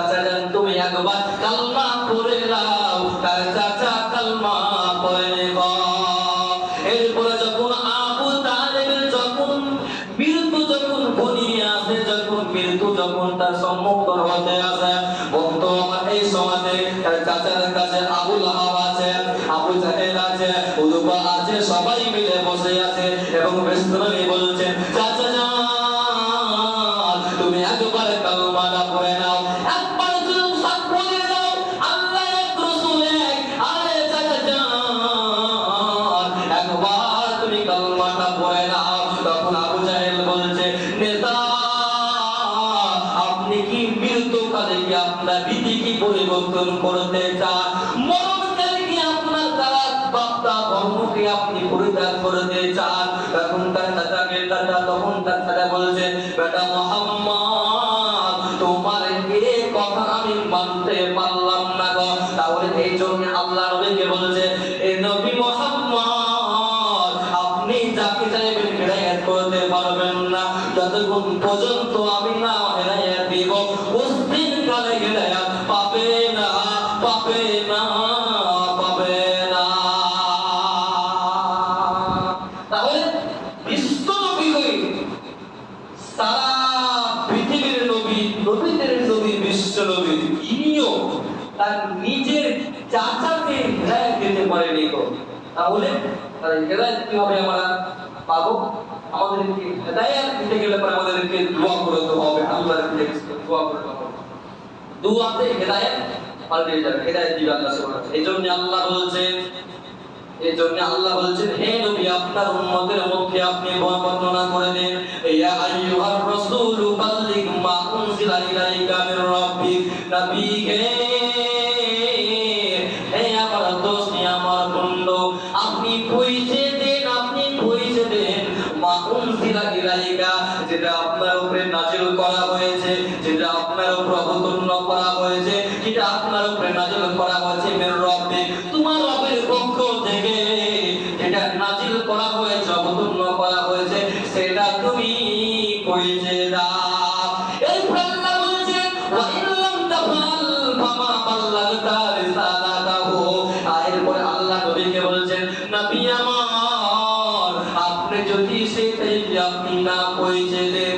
চাচা জান তুমি একবার কালমা পড়ে নাও। তার চাচা কালমা পড়ে এরপরে যখন আবু তালেবের যখন মৃত্যু যখন ঘনিয়ে আসে, যখন মৃত্যু যখন তার সম্মুখীন হতে আসে ভক্ত আমার এই সমাজে তার চাচার কাছে আবু লাহাব আছে, আবু জাহেল আছে উদুবা আছে, সবাই মিলে বসে আছে এবং বিষ্ণু বলছে পরিবর্তন করতে চান। আপনার দ্বারা বাপ্তা ধর্মকে আপনি পরিত্যাগ করতে চান? তখন তার তখন তার বলছে, বেটা মোহাম্মদ, তোমার এ কথা আমি মানতে পারলাম না গো। তাহলে এই জন্য আল্লাহ বলছে, এ নবী মোহাম্মদ, আপনি যাকে চাইবেন করতে পারবেন না। যতক্ষণ পর্যন্ত নবী বিশ্ব ইনিও তার নিজের চাচাকে দিতে তাহলে কীভাবে আমরা পাবো? আমাদেরকে দিতে গেলে পরে আমাদেরকে দোয়া করতে হবে। আল্লাহর কাছে দোয়া করতে হবে। দোয়াতে পাল্টে যাবে দিবে আল্লাহ সুবহানাহু এই জন্য আল্লাহ বলছেন এই জন্য আল্লাহ বলছেন, হে নবী, আপনার উম্মতের মধ্যে আপনি বর্ণনা করে দিন। উপরে নাযিল করা হয়েছে, যেটা আপনার উপর অবতীর্ণ করা হয়েছে, যেটা আপনার উপরে নাযিল করা হয়েছে মির রাব্বিক তোমার রবের পক্ষ থেকে যেটা নাযিল করা হয়েছে, অবতীর্ণ করা হয়েছে, সেটা তুমি নবী আমার, আপনি যদি সেটাই আপনি না পৌঁছে দেন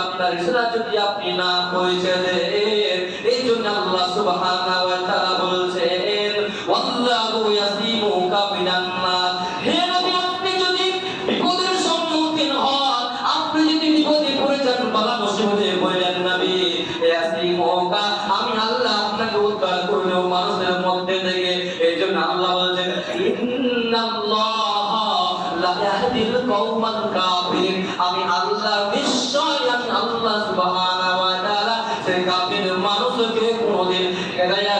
আপনার ইসরা যদি আপনি না পৌঁছে দেন এই জন্য আল্লাহ সুবহানাহু ওয়া ইয়াহদিল কওমান কাফির আমি আল্লাহ নিশ্চয় আমি আল্লাহ সুবহানাহু ওয়া তাআলা, সেই কাফির মানুষকে কোনদিন হেদায়েত